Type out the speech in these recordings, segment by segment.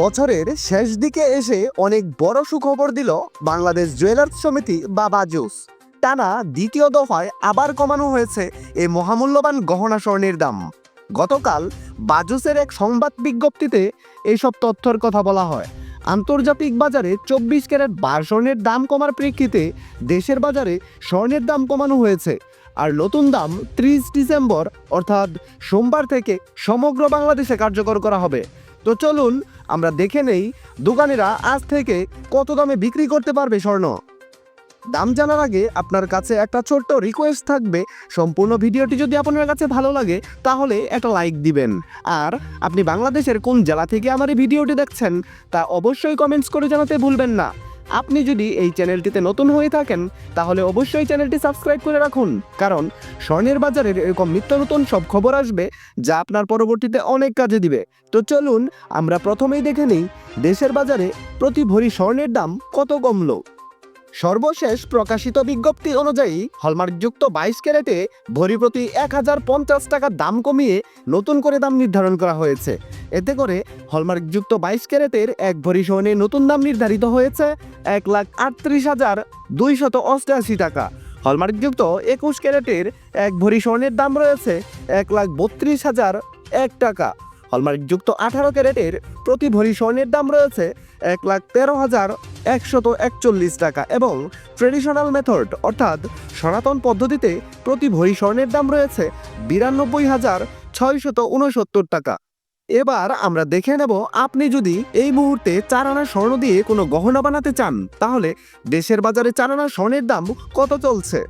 বছরের শেষ দিকে এসে অনেক বড় সুখবর দিল বাংলাদেশ জুয়েলার্স সমিতি বা বাজুস টানা দ্বিতীয় দফায় আবার কমানো হয়েছে এই মহামূল্যবান গহনা স্বর্ণের দাম। গতকাল বাজুসের এক সংবাদ বিজ্ঞপ্তিতে এইসব তথ্যের কথা বলা হয়। আন্তর্জাতিক বাজারে চব্বিশ ক্যারেট বার স্বর্ণের দাম কমার প্রেক্ষিতে দেশের বাজারে স্বর্ণের দাম কমানো হয়েছে আর নতুন দাম ত্রিশ ডিসেম্বর অর্থাৎ সোমবার থেকে সমগ্র বাংলাদেশে কার্যকর করা হবে। তো চলুন আমরা দেখে নেই দোকানিরা আজ থেকে কত দামে বিক্রি করতে পারবে স্বর্ণ। দাম জানার আগে আপনার কাছে একটা ছোট্ট রিকোয়েস্ট থাকবে। সম্পূর্ণ ভিডিওটি যদি আপনার কাছে ভালো লাগে, তাহলে একটা লাইক দিবেন। আর আপনি বাংলাদেশের কোন জেলা থেকে আমার এই ভিডিওটি দেখছেন, তা অবশ্যই কমেন্টস করে জানাতে ভুলবেন না। আপনি যদি এই চ্যানেলটিতে নতুন হয়ে থাকেন, তাহলে অবশ্যই চ্যানেলটি সাবস্ক্রাইব করে রাখুন। কারণ স্বর্ণের বাজারের এরকম নিত্য নতুন সব খবর আসবে, যা আপনার পরবর্তীতে অনেক কাজে দিবে। তো চলুন, আমরা প্রথমেই দেখে নিই, দেশের বাজারে প্রতি ভরি স্বর্ণের দাম কত কমলো? সর্বশেষ প্রকাশিত বিজ্ঞপ্তি অনুযায়ী হলমার্কযুক্ত বাইশ ক্যারেটে ভরি প্রতি এক হাজার পঞ্চাশ টাকা দাম কমিয়ে নতুন করে দাম নির্ধারণ করা হয়েছে। এতে করে হলমার্কযুক্ত বাইশ ক্যারেটের এক ভরি স্বর্ণের নতুন দাম নির্ধারিত হয়েছে এক লাখ আটত্রিশ হাজার দুইশত অষ্টআশি টাকা। হলমার্কযুক্ত একুশ ক্যারেটের এক ভরি স্বর্ণের দাম রয়েছে এক লাখ বত্রিশ হাজার এক টাকা। হলমার্কযুক্ত আঠারো ক্যারেটের প্রতি ভরি স্বর্ণের দাম রয়েছে এক লাখ তেরো হাজার একশত একচল্লিশ টাকা এবং ট্রেডিশনাল মেথড, অর্থাৎ সনাতন পদ্ধতিতে প্রতি ভরি স্বর্ণের দাম রয়েছে বিরানব্বই হাজার ছয়শত উনসত্তর টাকা। এবার আমরা দেখে নেব, আপনি যদি এই মুহূর্তে চার আনা স্বর্ণ দিয়ে কোনো গহনা বানাতে চান, তাহলে দেশের বাজারে চার আনা স্বর্ণের দাম কত চলছে?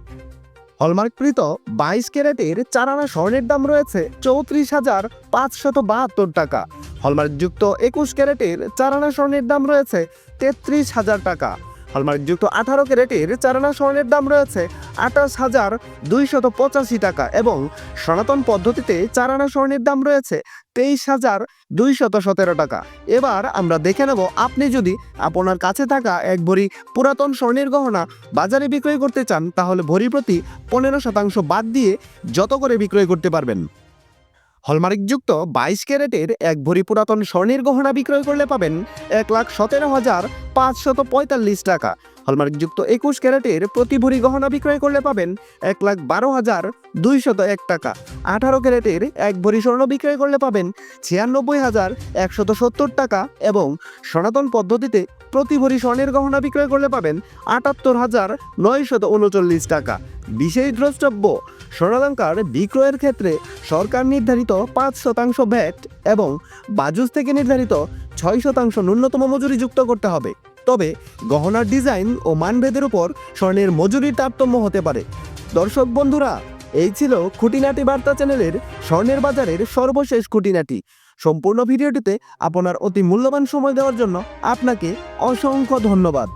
হলমার্ককৃত বাইশ ক্যারেটের চার আনা স্বর্ণের দাম রয়েছে চৌত্রিশ হাজার পাঁচশত বাহাত্তর টাকা। হলমার্কযুক্ত একুশ ক্যারেটের চার আনা স্বর্ণের দাম রয়েছে তেত্রিশ হাজার টাকা। হলমার্কযুক্ত আঠারো ক্যারেটের চার আনা স্বর্ণের দাম রয়েছে আঠাশ হাজার দুইশত পঁচাশি টাকা এবং সনাতন পদ্ধতিতে চার আনা স্বর্ণের দাম রয়েছে তেইশ হাজার দুইশত সতেরো টাকা। এবার আমরা দেখে নেব, আপনি যদি আপনার কাছে থাকা এক ভরি পুরাতন স্বর্ণের গহনা বাজারে বিক্রয় করতে চান, তাহলে ভরি প্রতি পনেরো শতাংশ বাদ দিয়ে যত করে বিক্রয় করতে পারবেন। হলমার্কযুক্ত বাইশ ক্যারেটের এক ভরি পুরাতন স্বর্ণের গহনা বিক্রয় করলে পাবেন এক লাখ সতেরো হাজার পাঁচশত পঁয়তাল্লিশ টাকা। হলমার্কযুক্ত একুশ ক্যারেটের প্রতি ভরি গহনা বিক্রয় করলে পাবেন এক লাখ বারো হাজার দুইশত এক টাকা। আঠারো ক্যারেটের এক ভরি স্বর্ণ বিক্রয় করলে পাবেন ছিয়ানব্বই হাজার একশত সত্তর টাকা এবং সনাতন পদ্ধতিতে প্রতি ভরি স্বর্ণের গহনা বিক্রয় করলে পাবেন আটাত্তর হাজার নয়শত উনচল্লিশ টাকা। বিশেষ দ্রষ্টব্য স্বর্ণালঙ্কার বিক্রয়ের ক্ষেত্রে সরকার নির্ধারিত পাঁচ শতাংশ ভ্যাট এবং বাজুস থেকে নির্ধারিত ছয় শতাংশ ন্যূনতম মজুরি যুক্ত করতে হবে। তবে গহনার ডিজাইন ও মানভেদের উপর স্বর্ণের মজুরির তারতম্য হতে পারে। দর্শক বন্ধুরা, এই ছিল খুঁটিনাটি বার্তা চ্যানেলের স্বর্ণের বাজারের সর্বশেষ খুঁটিনাটি। সম্পূর্ণ ভিডিওটিতে আপনার অতি মূল্যবান সময় দেওয়ার জন্য আপনাকে অসংখ্য ধন্যবাদ।